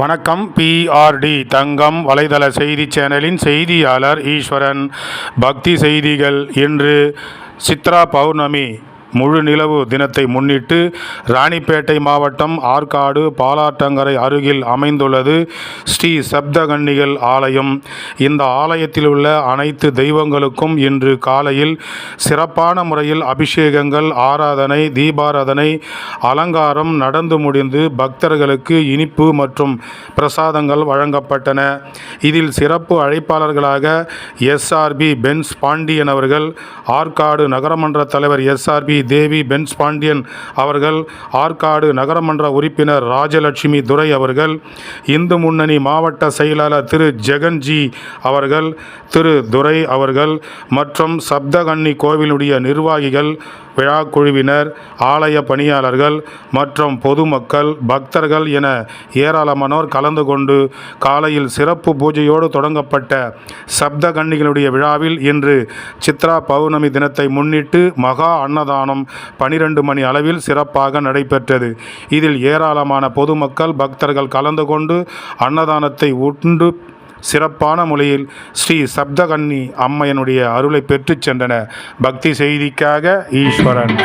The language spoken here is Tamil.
வணக்கம் பிஆர்டி தங்கம் வலைதள செய்தி சேனலின் செய்தியாளர் ஈஸ்வரன். பக்தி செய்திகள் இன்று சித்ரா பௌர்ணமி. முழு நிலவு தினத்தை முன்னிட்டு ராணிப்பேட்டை மாவட்டம் ஆற்காடு பாலாற்றங்கரை அருகில் அமைந்துள்ளது ஸ்ரீ சப்தகன்னிகள் ஆலயம். இந்த ஆலயத்தில் உள்ள அனைத்து தெய்வங்களுக்கும் இன்று காலையில் சிறப்பான முறையில் அபிஷேகங்கள் ஆராதனை தீபாராதனை அலங்காரம் நடந்து முடிந்து பக்தர்களுக்கு இனிப்பு மற்றும் பிரசாதங்கள் வழங்கப்பட்டன. இதில் சிறப்பு அழைப்பாளர்களாக எஸ்ஆர்பி பென்ஸ் பாண்டியன் அவர்கள் ஆற்காடு நகரமன்ற தலைவர் எஸ்ஆர்பி தேவி பென்ஸ் பாண்டியன் அவர்கள் ஆற்காடு நகரமன்ற உறுப்பினர் ராஜலட்சுமி துரை அவர்கள் இந்து முன்னணி மாவட்ட செயலாளர் திரு ஜெகன்ஜி அவர்கள் திரு துரை அவர்கள் மற்றும் சப்தகன்னி கோவிலுடைய நிர்வாகிகள் விழா குழுவினர் ஆலய பணியாளர்கள் மற்றும் பொதுமக்கள் பக்தர்கள் என ஏராளமானோர் கலந்து கொண்டு காலையில் சிறப்பு பூஜையோடு தொடங்கப்பட்ட சப்தகன்னிகளுடைய விழாவில் இன்று சித்ரா பௌர்ணமி தினத்தை முன்னிட்டு மகா அன்னதானம் பனிரெண்டு மணி அளவில் சிறப்பாக நடைபெற்றது. இதில் ஏராளமான பொதுமக்கள் பக்தர்கள் கலந்து கொண்டு அன்னதானத்தை உண்டு சிறப்பான முறையில் ஸ்ரீ சப்தகன்னி அம்மையனுடைய அருளை பெற்றுச் சென்றன பக்தி செய்திக்காக ஈஸ்வரன்.